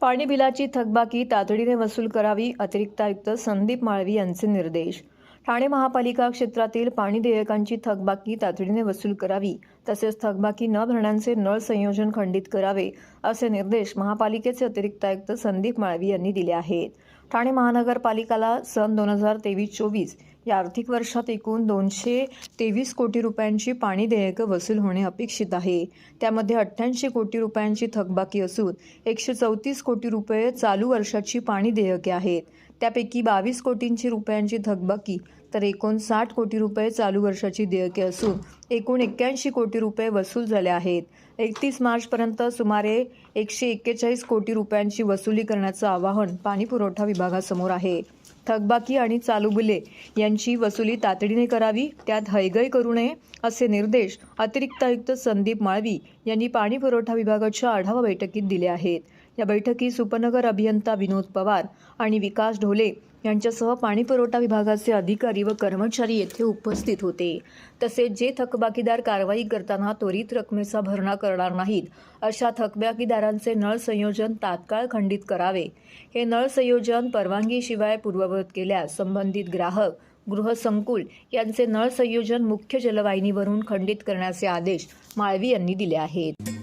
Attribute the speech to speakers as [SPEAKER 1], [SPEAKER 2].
[SPEAKER 1] पाणी बिलाची थकबाकी तातडीने वसूल करावी अतिरिक्त आयुक्त संदीप माळवी यांचे निर्देश. ठाणे महापालिका क्षेत्रातील पाणी देयकांची थकबाकी तातडीने वसूल करावी तसेच थकबाकी न भरण्याचे नळ संयोजन खंडित करावे असे निर्देश महापालिकेचे अतिरिक्त आयुक्त संदीप माळवी यांनी दिले आहेत. ठाणे महानगरपालिकाला सन दोन हजार तेवीस चोवीस या आर्थिक वर्षात एकूण दोनशे तेवीस कोटी रुपयांची पाणी देयकं वसूल होणे अपेक्षित आहे. त्यामध्ये अठ्ठ्याऐंशी कोटी रुपयांची थकबाकी असून एकशे चौतीस कोटी रुपये चालू वर्षाची पाणी देयके आहेत. त्यापैकी बावीस कोटींची रुपयांची थकबाकी तर एकोणसाठ कोटी रुपये चालू वर्षाची देयके असून एकूण एक्क्याऐंशी कोटी रुपये वसूल झाले आहेत. एकतीस मार्चपर्यंत सुमारे एकशे एक्केचाळीस कोटी रुपयांची वसुली करण्याचं आवाहन पाणीपुरवठा विभागासमोर आहे. थकबाकी आणि चालू बिले यांची वसुली तातडीने करावी त्यात हयगय करू नये असे निर्देश अतिरिक्त आयुक्त संदीप माळवी यांनी पाणी पुरवठा विभागाच्या आढावा बैठकीत दिले आहेत. या बैठकीस उपनगर अभियंता विनोद पवार आणि विकास ढोले यांच्यासह पाणी पुरवठा विभागाचे अधिकारी व कर्मचारी येथे उपस्थित होते. तसेच जे थकबाकीदार कारवाई करताना त्वरित रकमेचा भरणा करणार नाहीत अशा थकबाकीदारांचे नळ संयोजन तात्काळ खंडित करावे. हे नळ संयोजन परवानगीशिवाय पूर्ववत केल्यास संबंधित ग्राहक गृहसंकुल यांचे नळ संयोजन मुख्य जलवाहिनीवरून खंडित करण्याचे आदेश माळवी यांनी दिले आहेत.